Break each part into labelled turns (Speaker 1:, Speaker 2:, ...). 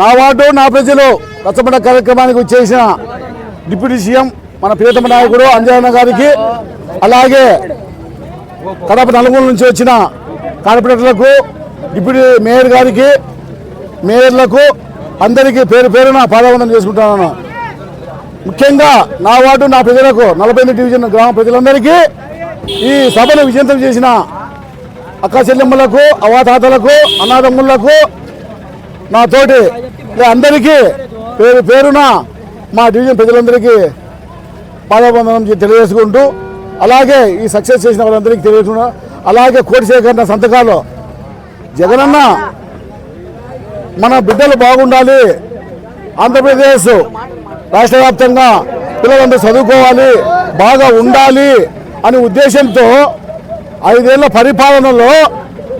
Speaker 1: నా వార్డు నా ప్రజలు రచ్చబండ కార్యక్రమానికి వచ్చేసిన డిప్యూటీ సీఎం మన ప్రియతమ నాయకుడు అంజయన్న గారికి అలాగే కడప నలుగురు నుంచి వచ్చిన కార్పొరేటర్లకు డిప్యూటీ మేయర్ గారికి మేయర్లకు అందరికీ పేరు పేరున పాదవందనం చేసుకుంటున్నాను. ముఖ్యంగా నా వార్డు నా ప్రజలకు నలభై డివిజన్ గ్రామ ప్రజలందరికీ ఈ సభను విజయంతం చేసిన అక్క చెల్లెమ్మలకు అవాతాతలకు అన్నదమ్ములకు నా తోటి అందరికీ పేరు పేరున మా డివిజన్ ప్రజలందరికీ పాదబంధనం తెలియజేసుకుంటూ అలాగే ఈ సక్సెస్ చేసిన వాళ్ళందరికీ తెలియజేసుకున్నా అలాగే కోటి సంతకాలు. జగనన్న మన బిడ్డలు బాగుండాలి. ఆంధ్రప్రదేశ్ రాష్ట్ర వ్యాప్తంగా పిల్లలందరూ చదువుకోవాలి బాగా ఉండాలి అనే ఉద్దేశంతో ఐదేళ్ళ పరిపాలనలో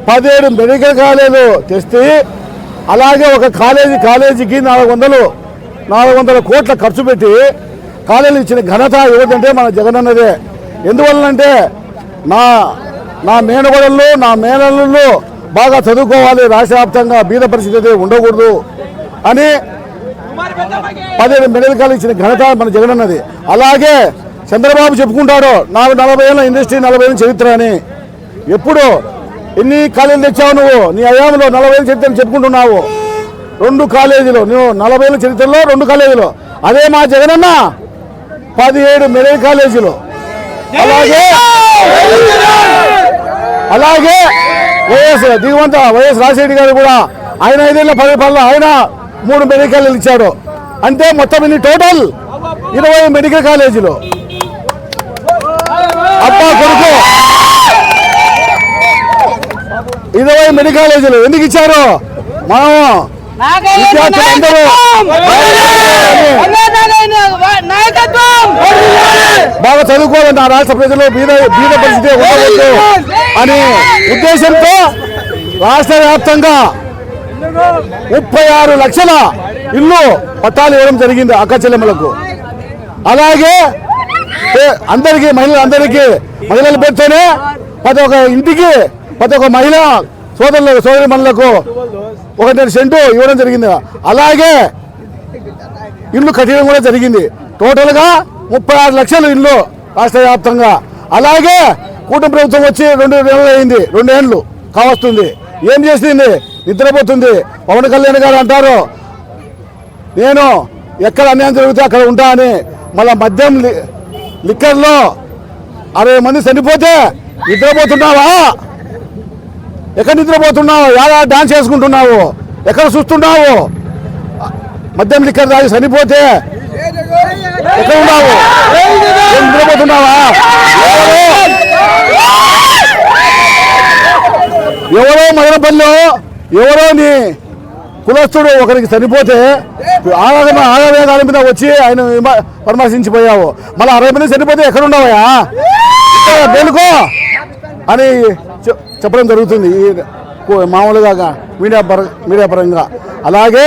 Speaker 1: పదిహేడు మెడికల్ కాలేజీలు తెస్తే అలాగే ఒక కాలేజీ కాలేజీకి నాలుగు వందలు నాలుగు వందల కోట్ల ఖర్చు పెట్టి కాలేజీలు ఇచ్చిన ఘనత ఏమిటంటే మన జగనన్నదే. ఎందువల్లంటే నా నా మేనగోడళ్ళు నా మేనల్లు బాగా చదువుకోవాలి రాష్ట్ర వ్యాప్తంగా బీద పరిస్థితి ఉండకూడదు అని పదిహేను మెడల్ కాలేజ్ ఇచ్చిన ఘనత మన జగనన్నది. అలాగే చంద్రబాబు చెప్పుకుంటాడు నాకు నలభై ఏళ్ళ ఇండస్ట్రీ నలభై ఏళ్ళ చరిత్ర అని. ఎప్పుడు ఎన్ని కాలేజీలు తెచ్చావు నువ్వు? నీ అయాంలో నలభై ఏళ్ళ చరిత్రను చెప్పుకుంటున్నావు. రెండు కాలేజీలు. నువ్వు నలభై ఏళ్ళ చరిత్రలో రెండు కాలేజీలు. అదే మా జగనన్న పదిహేడు మెడికల్ కాలేజీలు. అలాగే అలాగే వైఎస్ దిగువంత వైఎస్ రాజశేఖర గారు కూడా ఆయన ఐదేళ్ళ పరిపాలన ఆయన మూడు మెడికల్ ఇచ్చాడు. అంటే మొత్తం ఇన్ని టోటల్ ఇరవై మెడికల్ కాలేజీలు. ఇరవై మెడికల్ కాలేజీలు ఎందుకు ఇచ్చారు? మనం విద్యార్థులందరూ
Speaker 2: నాయకత్వం
Speaker 1: బాగా చదువుకోవాలి నా రాష్ట్ర ప్రజలు బీద బీద పరిస్థితి ఉండవద్దు అని ఉద్దేశంతో రాష్ట్ర వ్యాప్తంగా ముప్పై ఆరు లక్షల ఇల్లు పట్టాలు ఇవ్వడం జరిగింది అక్క చెల్లెమ్మలకు. అలాగే అందరికీ మహిళలందరికీ మహిళల పేరుతోనే ప్రతి ఒక్క ఇంటికి ప్రతి ఒక్క మహిళ సోదరులకు సోదరి మనులకు ఒకటి సెంటు ఇవ్వడం జరిగింది. అలాగే ఇల్లు కట్టడం కూడా జరిగింది. టోటల్గా ముప్పై ఆరు లక్షలు ఇల్లు రాష్ట్ర వ్యాప్తంగా. అలాగే కూటమి ప్రభుత్వం వచ్చి రెండు నెలలు అయింది. రెండేళ్ళు కావస్తుంది. ఏం చేసింది? నిద్రపోతుంది. పవన్ కళ్యాణ్ గారు అంటారు నేను ఎక్కడ అన్యాయం జరిగితే అక్కడ ఉంటా అని. మళ్ళీ మద్యం లిక్కర్లో అరవై మంది చనిపోతే నిద్రపోతున్నావా? ఎక్కడ నిద్రపోతున్నావు? ఎలా డాన్స్ చేసుకుంటున్నావు? ఎక్కడ చూస్తున్నావు? మద్యం లిక్కర్ తాగి చనిపోతే ఎక్కడ ఉన్నావు? నిద్రపోతున్నావా? ఎవరో మదనపల్లిలో ఎవరో నీ కులస్తుడు ఒకరికి చనిపోతే ఆరాధన ఆరాధన మీద వచ్చి ఆయన పరామర్శించిపోయావు. మళ్ళీ అరవై మంది చనిపోతే ఎక్కడ ఉండవయా మేలుకో అని చెప్పడం జరుగుతుంది ఈ మామూలుగా మీడియా పర మీడియా పరంగా. అలాగే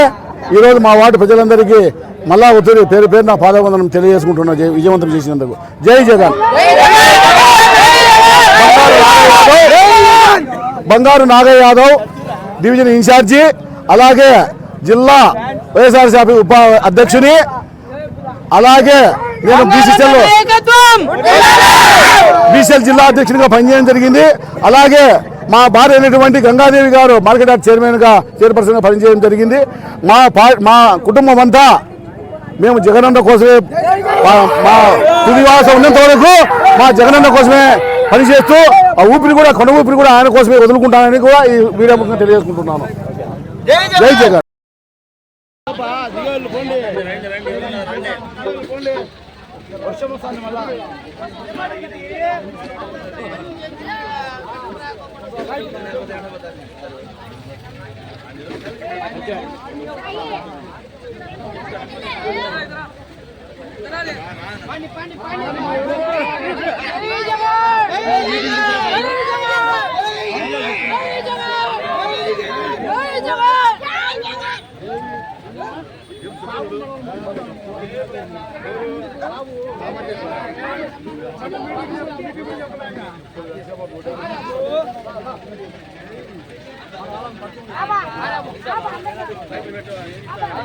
Speaker 1: ఈరోజు మా వార్డు ప్రజలందరికీ మళ్ళా ఒత్తిడి పేరు పేరు నా పాదవందనం తెలియజేసుకుంటున్నా జై విజయవంతం చేసినందుకు. జై జగన్. బంగారు నాగయ్య యాదవ్ డివిజన్ ఇన్ఛార్జి అలాగే జిల్లా వైఎస్ఆర్సీపీ ఉప అధ్యక్షుని అలాగే నేను
Speaker 2: నాయకత్వం!
Speaker 1: బీసీఎల్ జిల్లా అధ్యక్షునిగా పనిచేయడం జరిగింది. అలాగే మా భార్య అయినటువంటి గంగాదేవి గారు మార్కెట్ యార్డ్ చైర్మన్గా చైర్పర్సన్గా పనిచేయడం జరిగింది. మా పా- మా కుటుంబం అంతా మేము జగనన్న కోసమే మా- తుదివాసం ఉన్నంత వరకు మా జగనన్న కోసమే పనిచేస్తూ ఆ ఊపిరి కూడా కొండ ఊపిరి కూడా ఆయన కోసమే వదులుకుంటానని కూడా ఈ వీడియో ముఖంగా తెలియజేసుకుంటున్నాను. జై జగన్! వర్షం వస్తుంది మళ్ళా.
Speaker 2: పండి పండి పండి జై